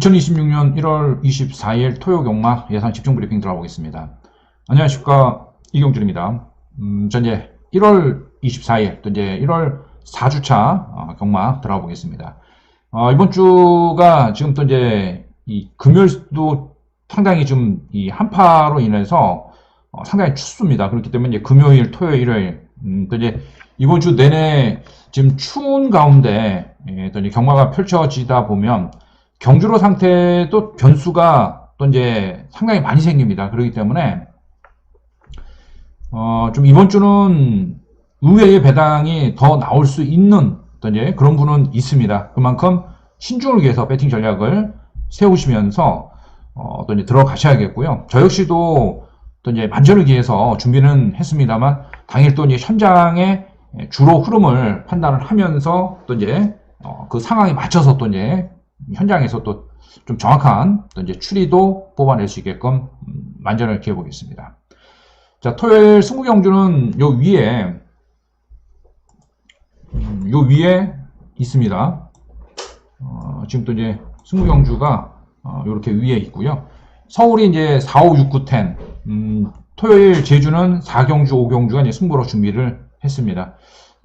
2026년 1월 24일 토요 경마 예산 집중 브리핑 들어보겠습니다. 안녕하십니까 이경준입니다. 음, 전 이제 1월 24일 또 이제 1월 4주차 어, 경마 들어보겠습니다. 어, 이번 주가 지금 또 이제 이 금요일도 상당히 좀 이 한파로 인해서 어, 상당히 춥습니다. 그렇기 때문에 이제 금요일, 토요일, 일요일 음, 또 이제 이번 주 내내 지금 추운 가운데 예, 또 이제 경마가 펼쳐지다 보면 경주로 상태도 변수가 또 이제 상당히 많이 생깁니다. 그렇기 때문에 어, 좀 이번 주는 의외의 배당이 더 나올 수 있는 또 이제 그런 분은 있습니다. 그만큼 신중을 위해서 배팅 전략을 세우시면서 어, 또 이제 들어가셔야겠고요. 저 역시도 또 이제 만전을 기해서 준비는 했습니다만 당일 또 이제 현장의 주로 흐름을 판단을 하면서 또 이제 어, 그 상황에 맞춰서 또 이제 현장에서 또 좀 정확한 또 이제 추리도 뽑아낼 수 있게끔 음, 만전을 기해 보겠습니다. 자, 토요일 승부 경주는 요 위에 음, 요 위에 있습니다. 어, 지금 또 이제 승부 경주가 어, 이렇게 위에 있고요. 서울이 이제 4, 5, 6, 9, 10. 음, 토요일 제주는 4경주, 5경주가 이제 승부로 준비를 했습니다.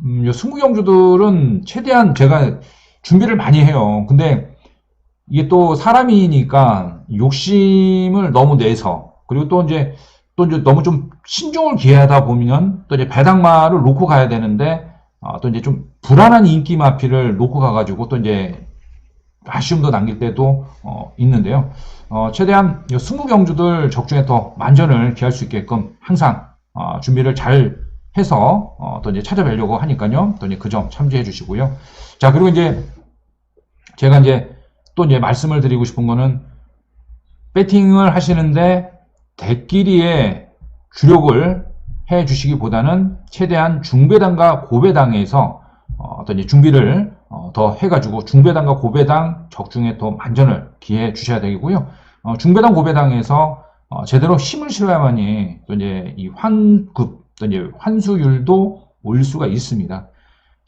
음, 요 승부 경주들은 최대한 제가 준비를 많이 해요. 근데 이게 또 사람이니까 욕심을 너무 내서 그리고 또 이제 또 이제 너무 좀 신중을 기하다 보면 또 이제 배당마를 놓고 가야 되는데 어, 또 이제 좀 불안한 인기 마피를 놓고 가가지고 또 이제 아쉬움도 남길 때도 어, 있는데요. 어, 최대한 이 승부 경주들 적중에 더 만전을 기할 수 있게끔 항상 어, 준비를 잘 해서 어, 또 이제 찾아뵈려고 하니까요. 또 이제 그 점 참조해 주시고요. 자 그리고 이제 제가 이제 또 이제 말씀을 드리고 싶은 거는 배팅을 하시는데 대끼리에 주력을 해 주시기보다는 최대한 중배당과 고배당에서 어, 어떤 준비를 어, 더 해가지고 중배당과 고배당 적중에 더 만전을 기해 주셔야 되고요. 어, 중배당 고배당에서 어, 제대로 힘을 실어야만이 또 이제 이 환급 또 이제 환수율도 올 수가 있습니다.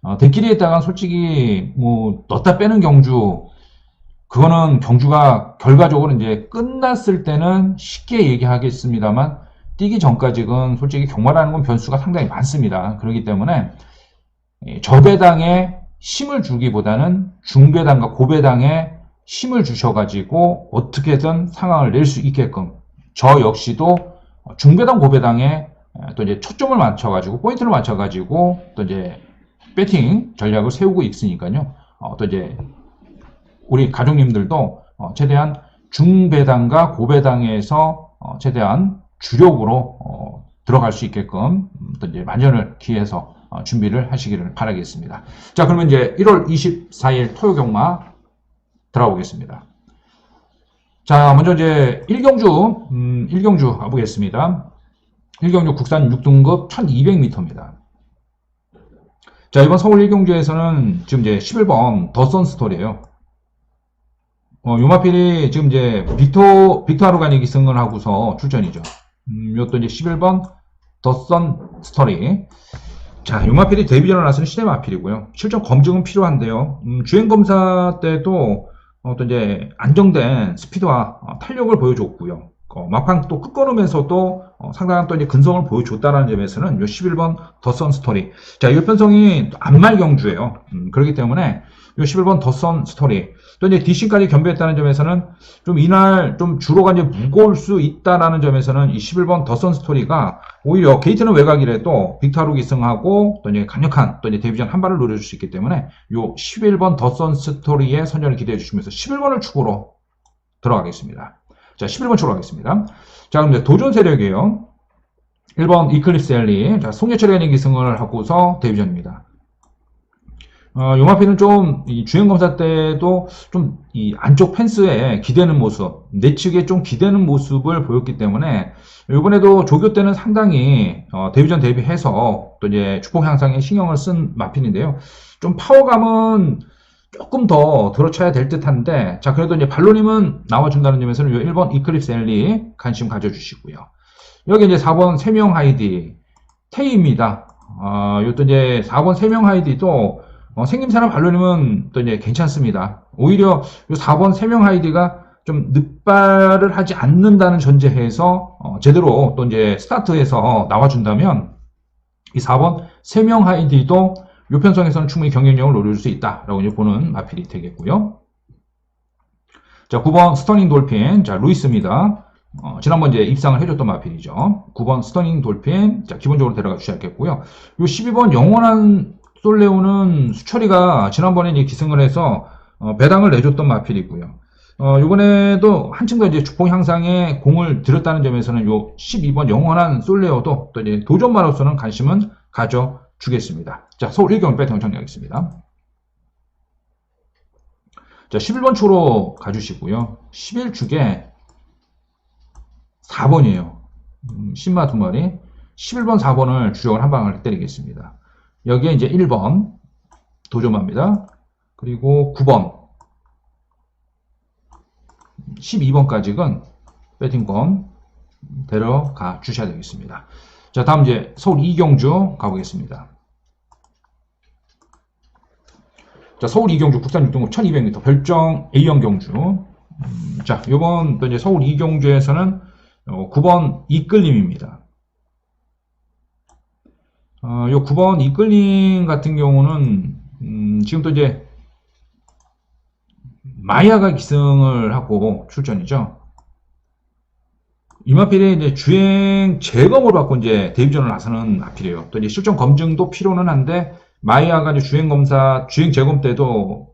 어, 대끼리에다가 솔직히 뭐 넣다 빼는 경주 그거는 경주가 결과적으로 이제 끝났을 때는 쉽게 얘기하겠습니다만 뛰기 전까지는 솔직히 경마라는 건 변수가 상당히 많습니다. 그렇기 때문에 저배당에 힘을 주기보다는 중배당과 고배당에 힘을 주셔가지고 어떻게든 상황을 낼 수 있게끔 저 역시도 중배당 고배당에 또 이제 초점을 맞춰가지고 포인트를 맞춰가지고 또 이제 배팅 전략을 세우고 있으니까요. 어, 또 이제 우리 가족님들도 어, 최대한 중배당과 고배당에서 어, 최대한 주력으로 어, 들어갈 수 있게끔 음, 또 이제 만전을 기해서 어, 준비를 하시기를 바라겠습니다. 자, 그러면 이제 1월 24일 토요 경마 들어보겠습니다. 자, 먼저 이제 1경주, 음, 1경주 가보겠습니다. 1경주 국산 6등급 1200m입니다. 자, 이번 서울 1경주에서는 지금 이제 11번 더선 스토리예요 어, 요마필이 지금 이제 빅토, 빅토 하루가닉이 승을 하고서 출전이죠. 음, 이것도 이제 11번 더선 스토리. 자, 요마필이 데뷔전을 나서는 시대 마필이고요. 실전 검증은 필요한데요. 음, 주행 검사 때도 어, 또 이제 안정된 스피드와 어, 탄력을 보여줬고요. 어, 막판 또 끝걸음에서도 어, 상당한 또 이제 근성을 보여줬다라는 점에서는 요 11번 더선 스토리. 자, 이 편성이 안말 경주예요. 음, 그렇기 때문에 요 11번 더선 스토리. 또 이제 디싱까지 겸비했다는 점에서는 좀 이날 좀 주로가 이제 무거울 수 있다라는 점에서는 이 11번 더선 스토리가 오히려 게이트는 외곽이라도 빅타로 기승하고 또 이제 강력한 또 이제 데뷔전 한 발을 노려줄 수 있기 때문에 요 11번 더선 스토리의 선전을 기대해 주시면서 11번을 축으로 들어가겠습니다. 자, 11번 축으로 가겠습니다. 자, 그럼 이제 도전 세력이에요. 1번 이클립스 엘리. 자, 송예철이 이 기승을 하고서 데뷔전입니다. 어, 요마피는 좀, 주행 검사 때도 좀, 이 안쪽 펜스에 기대는 모습, 내측에 좀 기대는 모습을 보였기 때문에, 이번에도 조교 때는 상당히, 어, 데뷔전 대비해서 또 이제 축복 향상에 신경을 쓴 마핀인데요. 좀 파워감은 조금 더 들어쳐야 될 듯한데, 자, 그래도 이제 발로님은 나와준다는 점에서는 요 1번 이클립스 엘리 관심 가져주시고요. 여기 이제 4번 세명 하이디, 테이입니다. 어, 요또 이제 4번 세명 하이디도 어, 생김새나 발로림은 또 이제 괜찮습니다. 오히려 요 4번 세명 하이디가 좀 늑발을 하지 않는다는 전제해서 어, 제대로 또 이제 스타트에서 나와준다면 이 4번 세명 하이디도 요 편성에서는 충분히 경쟁력을 노릴 수 있다라고 이제 보는 마필이 되겠고요. 자, 9번 스터닝 돌핀. 자, 루이스입니다. 어, 지난번 이제 입상을 해줬던 마필이죠. 9번 스터닝 돌핀. 자, 기본적으로 데려가 주셔야겠고요. 요 12번 영원한 솔레오는 수철이가 지난번에 이제 기승을 해서 어, 배당을 내줬던 마필이고요. 어, 이번에도 한층 더 이제 주폭 향상에 공을 들였다는 점에서는 요 12번 영원한 솔레오도 또 이제 도전마로서는 관심은 가져주겠습니다. 자, 서울 1경기 배팅 정리하겠습니다. 자, 11번 초로 가주시고요. 11축에 4번이에요. 음, 신마 두 마리. 11번, 4번을 주력을 한 방을 때리겠습니다. 여기에 이제 1번 도전마입니다. 그리고 9번 12번까지는 배팅권 데려가 주셔야 되겠습니다. 자, 다음 이제 서울 이경주 가보겠습니다. 자, 서울 이경주 국산 6등급 1200m 별정 A형 경주. 음, 자, 요번 또 이제 서울 이경주에서는 어, 9번 이끌림입니다. 어, 요 9번 이끌림 같은 경우는 음, 지금 또 이제 마야가 기승을 하고 출전이죠. 이마필에 이제 주행 재검을 받고 이제 데뷔전을 나서는 마필이에요. 또 이제 실전 검증도 필요는 한데 마이아가 이제 주행 검사, 주행 재검 때도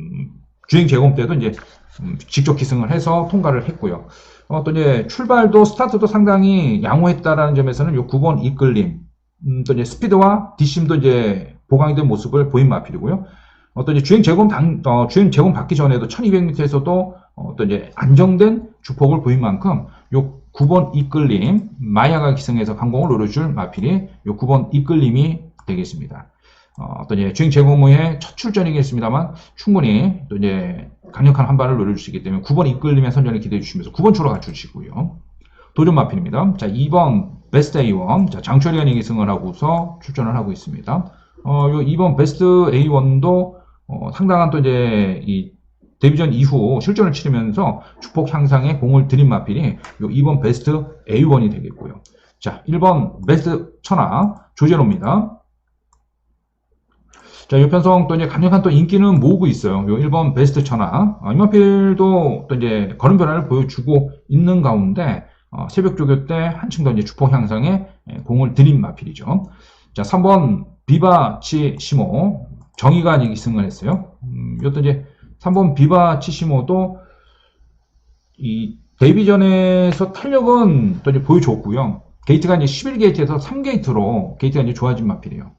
음, 주행 재검 때도 이제 음, 직접 기승을 해서 통과를 했고요. 어, 또 이제 출발도 스타트도 상당히 양호했다라는 점에서는 요 9번 이끌림, 음, 또 이제 스피드와 뒷심도 이제 보강이 된 모습을 보인 마필이고요. 어떤 이제 주행 제공 당, 어, 주행 제공 받기 전에도 1200m에서도 어떤 이제 안정된 주폭을 보인 만큼 요 9번 이끌림 마야가 기승해서 강공을 노려줄 마필이 요 9번 이끌림이 되겠습니다. 어, 떤 이제 주행 제공 후에 첫 출전이겠습니다만 충분히 또 이제 강력한 한 발을 노려줄 수 있기 때문에 9번 이끌림의 선전을 기대해 주시면서 9번 추로 갖추시고요. 도전 마필입니다. 자, 2번 베스트 A1. 자, 장철현이 기승을 하고서 출전을 하고 있습니다. 어, 요 2번 베스트 A1도 어, 상당한 또 이제 이 데뷔전 이후 실전을 치르면서 주폭 향상에 공을 들인 마필이 요 2번 베스트 A1이 되겠고요. 자, 1번 베스트 천하 조재로입니다. 자, 이 편성 또 이제 강력한 또 인기는 모으고 있어요. 요 1번 베스트 천하. 아, 이마필도 또 이제 걸음 변화를 보여주고 있는 가운데 어, 새벽 조교 때 한층 더 이제 주폭 향상에 예, 공을 들인 마필이죠. 자, 3번 비바치 시모 정의가 이제 승을 했어요. 음, 이것도 이제 3번 비바 치 시모도 이 데뷔전에서 탄력은 또 이제 보여줬고요. 게이트가 이제 11게이트에서 3게이트로 게이트가 이제 좋아진 마필이에요.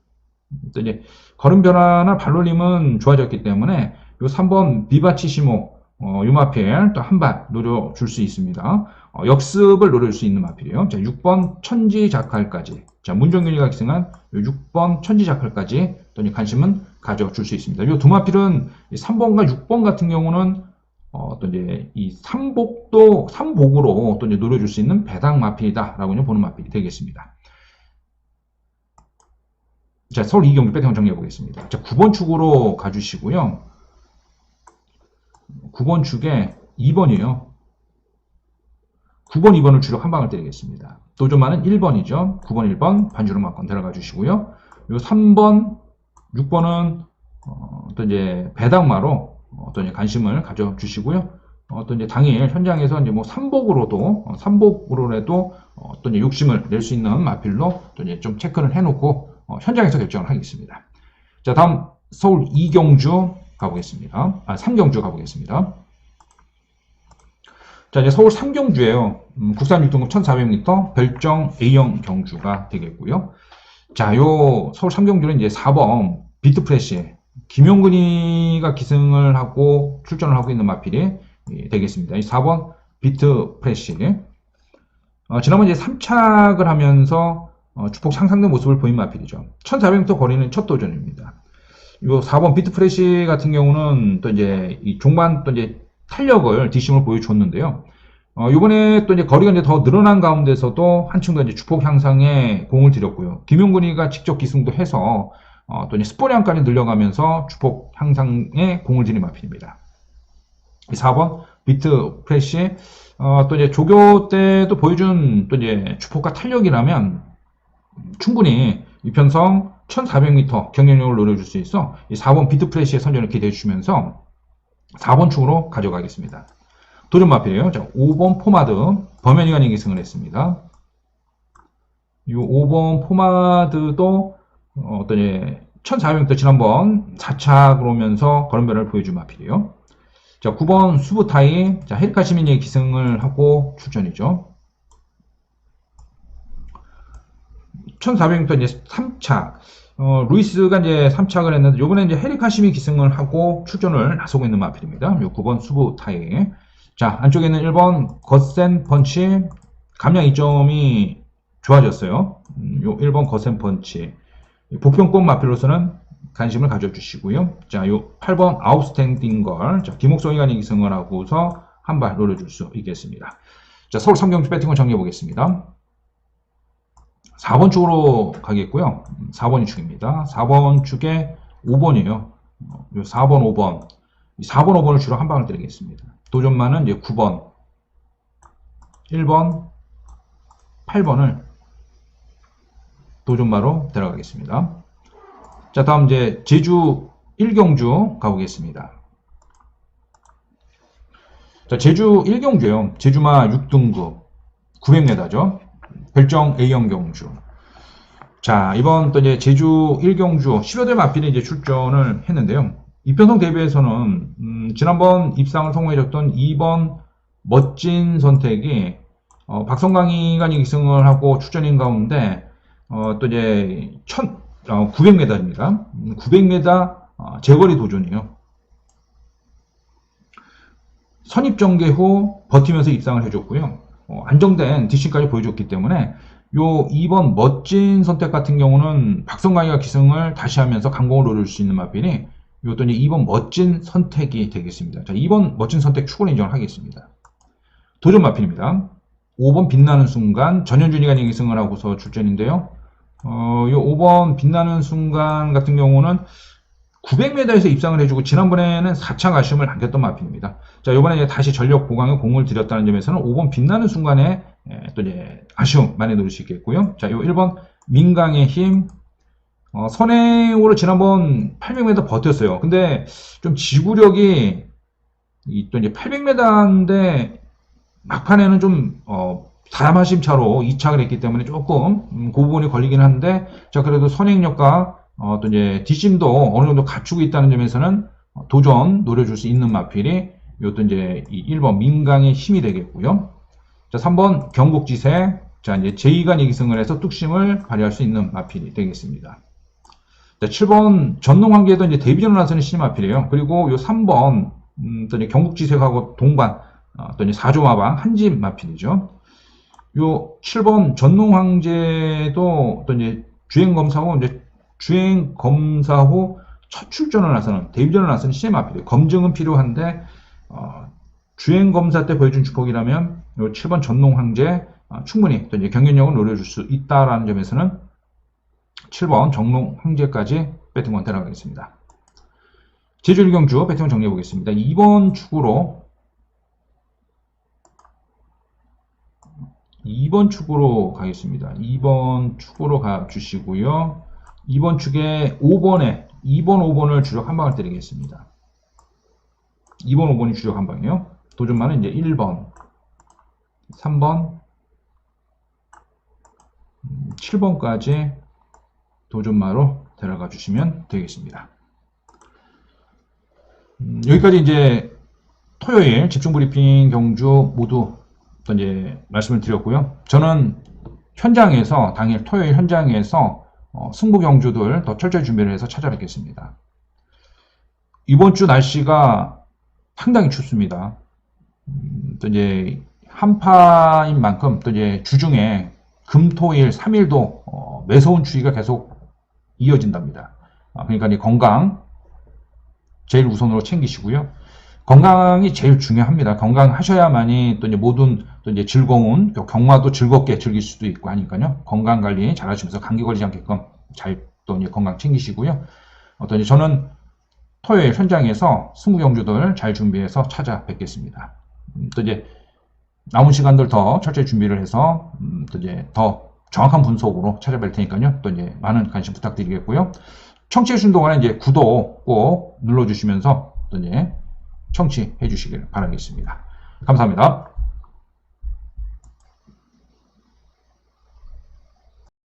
또 이제 걸음 변화나 발놀림은 좋아졌기 때문에 요 3번 비바 치시모 어, 요 마필 또 한 발 노려줄 수 있습니다. 어, 역습을 노릴 수 있는 마필이에요. 자, 6번 천지작할까지. 자, 문정균이가 기승한 6번 천지작할까지 또 관심은 가져줄 수 있습니다. 이 두 마필은 3번과 6번 같은 경우는 어, 또 이제 이 삼복도 삼복으로 또 이제 노려줄 수 있는 배당 마필이다라고 보는 마필이 되겠습니다. 자, 서울 이경주 배당 정리해 보겠습니다. 자, 9번 축으로 가주시고요. 9번 축에 2번이에요. 9번, 2번을 주력 한 방을 때리겠습니다. 도전만은 1번이죠. 9번, 1번 반주로 막건 들어가 주시고요. 요 3번, 6번은 어, 또 이제 배당마로 어떤 이제 관심을 가져 주시고요. 어떤 이제 당일 현장에서 이제 뭐 삼복으로도 어, 삼복으로라도 어떤 이제 욕심을 낼 수 있는 마필로 또 이제 좀 체크를 해놓고 어, 현장에서 결정을 하겠습니다. 자 다음 서울 이경주 가보겠습니다. 아 삼경주 가보겠습니다. 자 이제 서울 삼경주에요. 음, 국산 6등급 1,400m 별정 A형 경주가 되겠고요. 자, 요 서울 삼경주는 이제 4번 비트 프레시 김용근이가 기승을 하고 출전을 하고 있는 마필이 되겠습니다. 이 4번 비트 프레시 어, 지난번 이제 3착을 하면서 어, 주폭 상상된 모습을 보인 마필이죠. 1400m 거리는 첫 도전입니다. 요 4번 비트 프레시 같은 경우는 또 이제 이 종반 또 이제 탄력을 뒷심을 보여줬는데요. 어, 이번에 또 이제 거리가 이제 더 늘어난 가운데서도 한층 더 이제 주폭 향상에 공을 들였고요. 김용근이가 직접 기승도 해서 어, 또 이제 스포량까지 늘려가면서 주폭 향상에 공을 들인 마필입니다. 4번 비트 프레시 어, 또 이제 조교 때도 보여준 또 이제 주폭과 탄력이라면 충분히 이편성 1400m 경쟁력을 노려줄 수 있어 이 4번 비트 프레시의 선전을 기대해 주시면서 4번 축으로 가져가겠습니다. 도전 마필이에요. 자, 5번 포마드 범현이가 이기승을 했습니다. 이 5번 포마드도 어, 어떤 예, 1400m 지난번 4차 그러면서 걸음별을 보여준 마필이에요. 자, 9번 수부타이 자, 헤리카 시민이 기승을 하고 출전이죠. 1400m 이제 3차 어, 루이스가 이제 3착을 했는데 요번에 이제 헤리카심이 기승을 하고 출전을 나서고 있는 마필입니다. 요 9번 수부 타이. 자, 안쪽에 있는 1번 거센 펀치 감량 2점이 좋아졌어요. 음, 요 1번 거센 펀치. 복평권 마필로서는 관심을 가져주시고요. 자, 요 8번 아웃스탠딩 걸. 자, 김옥성이가 기승을 하고서 한 발 노려줄 수 있겠습니다. 자, 서울 삼경주 배팅을 정리해 보겠습니다. 4번 축으로 가겠고요. 4번이 축입니다. 4번 축에 5번이에요. 요 4번, 5번. 이 4번, 5번을 주로 한 방을 때리겠습니다. 도전만은 이제 9번, 1번, 8번을 도전마로 데려가겠습니다. 자, 다음 이제 제주 1경주 가보겠습니다. 자, 제주 1경주요. 제주마 6등급 900m죠. 별정 A형 경주. 자, 이번 또 이제 제주 1경주 10여 대 마필이 이제 출전을 했는데요. 이편성 대회에서는 음, 지난번 입상을 성공해줬던 2번 멋진 선택이 어, 박성강이가 기승을 하고 출전인 가운데 어, 또 이제 1000, 어, 900m입니다. 900m 어, 재거리 도전이에요. 선입 전개 후 버티면서 입상을 해줬고요. 어, 안정된 뒷심까지 보여줬기 때문에 요 2번 멋진 선택 같은 경우는 박성광이가 기승을 다시 하면서 강공을 노릴 수 있는 마필이 요또 이제 2번 멋진 선택이 되겠습니다. 자, 2번 멋진 선택 추구를 인정을 하겠습니다. 도전 마필입니다. 5번 빛나는 순간 전현준이가 기승을 하고서 출전인데요. 어, 요 5번 빛나는 순간 같은 경우는 900m에서 입상을 해주고 지난번에는 4차 가심을 안겼던 마필입니다. 자, 이번에 이제 다시 전력 보강에 공을 들였다는 점에서는 5번 빛나는 순간에 예, 또 이제 아쉬움 많이 노릴 수 있겠고요. 자, 요 1번 민강의 힘 어, 선행으로 지난번 800m 버텼어요. 근데 좀 지구력이 이또 이제 800m인데 막판에는 좀 어, 사마심 차로 2착을 했기 때문에 조금 음, 그 부분이 걸리긴 한데 자 그래도 선행력과 어, 또 이제 뒷심도 어느 정도 갖추고 있다는 점에서는 어, 도전 노려줄 수 있는 마필이 요또 이제 이 1번 민강의 힘이 되겠고요. 자, 3번 경국지세. 자, 이제 제2간 예기승을 해서 뚝심을 발휘할 수 있는 마필이 되겠습니다. 자, 7번 전농관계도 이제 데뷔전을 나서는 신마필이에요. 그리고 요 3번 음, 또 이제 경국지세하고 동반 어, 또 이제 4조 마방 한집 마필이죠. 요 7번 전농황제도 또 이제 주행검사 후 이제 주행 검사 후 첫 출전을 나서는 데뷔전을 나서는 CMRPD 검증은 필요한데 어, 주행 검사 때 보여준 주폭이라면 요 7번 전농 황제 어, 충분히 또 이제 경연력을 노려줄 수 있다라는 점에서는 7번 정농 황제까지 배팅권 데려가겠습니다. 제주 1경주 배팅권 정리해 보겠습니다. 2번 축으로 2번 축으로 가겠습니다. 2번 축으로 가 주시고요. 2번 축에 5번에 2번, 5번을 주력 한 방을 때리겠습니다. 2번, 5번이 주력 한 방이에요. 도전만은 이제 1번, 3번, 7번까지 도전마로 데려가 주시면 되겠습니다. 음, 여기까지 이제 토요일 집중 브리핑 경주 모두 이제 말씀을 드렸고요. 저는 현장에서 당일 토요일 현장에서 어, 승부 경주들 더 철저히 준비를 해서 찾아뵙겠습니다. 이번 주 날씨가 상당히 춥습니다. 음, 또 이제 한파인 만큼 또 이제 주중에 금, 토, 일 3일도 어, 매서운 추위가 계속 이어진답니다. 아, 그러니까 이제 건강 제일 우선으로 챙기시고요. 건강이 제일 중요합니다. 건강하셔야만이 또 이제 모든 또 이제 즐거운 경마도 즐겁게 즐길 수도 있고 하니까요. 건강 관리 잘 하시면서 감기 걸리지 않게끔 잘 또 이제 건강 챙기시고요. 어떤 저는 토요일 현장에서 20경주들 잘 준비해서 찾아뵙겠습니다. 음, 또 이제 남은 시간들 더 철저히 준비를 해서 음, 또 이제 더 정확한 분석으로 찾아뵐 테니까요. 또 이제 많은 관심 부탁드리겠고요. 청취해 주신 동안에 이제 구독 꼭 눌러주시면서 또 이제 청취해 주시길 바라겠습니다. 감사합니다.